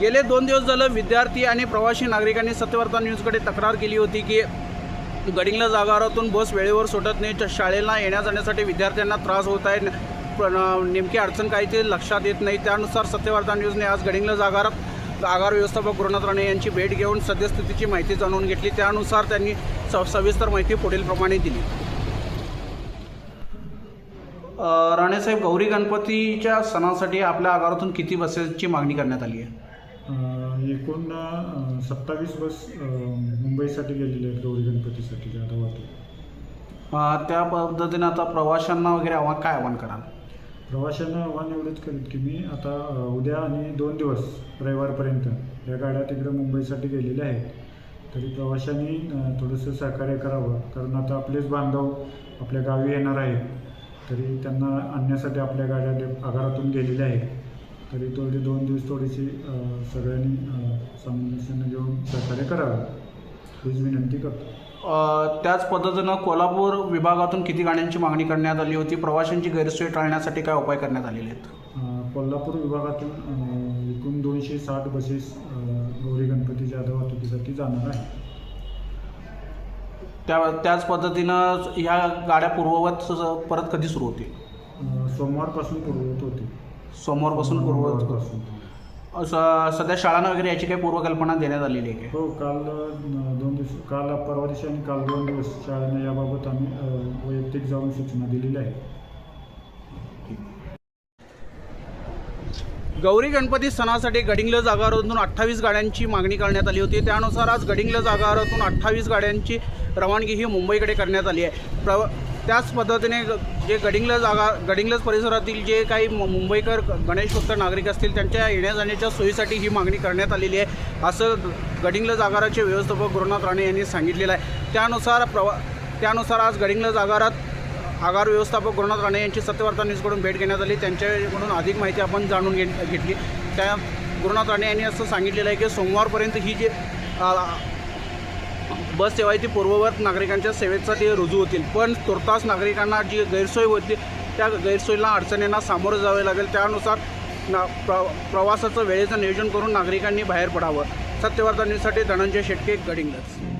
गेले दोन दिवस झालं विद्यार्थी आणि प्रवासी नागरिकांनी सत्यवार्ता न्यूजकडे तक्रार केली होती की गडिंगला जागारातून बस वेळेवर सुटत नाही. तर शाळेला येण्या जाण्यासाठी विद्यार्थ्यांना त्रास होत आहे. पण नेमकी अडचण काय ते लक्षात येत नाही. त्यानुसार सत्यवार्ता न्यूजने आज गडिंगला जागारात आगार व्यवस्थापक गुरुनाथ राणे यांची भेट घेऊन सद्यस्थितीची माहिती जाणून घेतली. त्यानुसार त्यांनी स सविस्तर माहिती पुढीलप्रमाणे दिली. राणेसाहेब गौरी गणपतीच्या सणासाठी आपल्या आगारातून किती बसेसची मागणी करण्यात आली आहे? एकूण सत्तावीस बस मुंबईसाठी गेलेले आहेत गौरी गणपतीसाठी अं, त्या पद्धतीनं आता प्रवाशांना वगैरे आव्हान काय आव्हान कराल? प्रवाशांना आव्हान एवढंच करेल की मी आता उद्या आणि दोन दिवस रविवारपर्यंत या गाड्या तिकडे मुंबईसाठी गेलेल्या आहेत. तरी प्रवाशांनी थोडंसं सहकार्य करावं. कारण आता आपलेच बांधव आपल्या गावी येणार आहेत. तरी त्यांना आणण्यासाठी आपल्या गाड्या आगारातून गेलेल्या आहेत. तरी थोडी दोन दिवस थोडीशी सगळ्यांनी सामंजस्याने घेऊन सहकार्य करावं हीच विनंती करतो. त्याच पद्धतीनं कोल्हापूर विभागातून किती गाड्यांची मागणी करण्यात आली होती? प्रवाशांची गैरसोय टाळण्यासाठी काय उपाय करण्यात आलेले आहेत? कोल्हापूर विभागातून एकूण दोनशे साठ बसेस गौरी गणपती जादा वाहतुकीसाठी जाणार आहे त्या त्याच पद्धतीनं ह्या गाड्या पूर्ववत परत कधी सुरू होतील? सोमवारपासून पूर्ववत होते सोमवारपासून पूर्ववत. असं सध्या शाळांना वगैरे याची काही पूर्वकल्पना देण्यात आलेली आहे हो काल अं, दोन दिवस काल परवा दिवशी आणि काल दोन दिवस शाळेने याबाबत आम्ही अं, वैयक्तिक जाऊन सूचना दिलेल्या आहेत गौरी गणपती सणासाठी गडिंग्लज आगारातून अठ्ठावीस गाड्यांची मागणी करण्यात आली होती. त्यानुसार आज गडिंग्लज आगारातून अठ्ठावीस गाड्यांची रवानगी ही मुंबईकडे करण्यात आली आहे. प्र त्याच पद्धतीने जे गडिंग्लज आगा गडिंग्लज परिसरातील जे काही मु- मुंबईकर गणेश भक्त नागरिक असतील त्यांच्या येण्या जाण्याच्या सोयीसाठी ही मागणी करण्यात आलेली आहे. असं गडिंग्लज आगाराचे व्यवस्थापक गुरुनाथ राणे यांनी सांगितलेलं आहे. त्यानुसार प्रवा त्यानुसार आज गडिंग्लज आगारात आगार व्यवस्थापक गुरुनाथ राणे यांची सत्यवार्ता न्यूजकडून भेट घेण्यात आली. त्यांच्याकडून अधिक माहिती आपण जाणून घे घेतली. त्या गुरुनाथ राणे यांनी असं सांगितलेलं आहे की सोमवारपर्यंत ही जी बस सेवा आहे ती पूर्ववत नागरिकांच्या सेवेसाठी रुजू होतील. पण तुर्तास नागरिकांना जी गैरसोय होती त्या गैरसोयीला अडचणींना सामोरं जावे लागेल. त्यानुसार ना प्र प्रवासाचं वेळेचं नियोजन करून नागरिकांनी बाहेर पडावं. सत्यवार्ता न्यूजसाठी धनंजय शेटके गडिंग्लज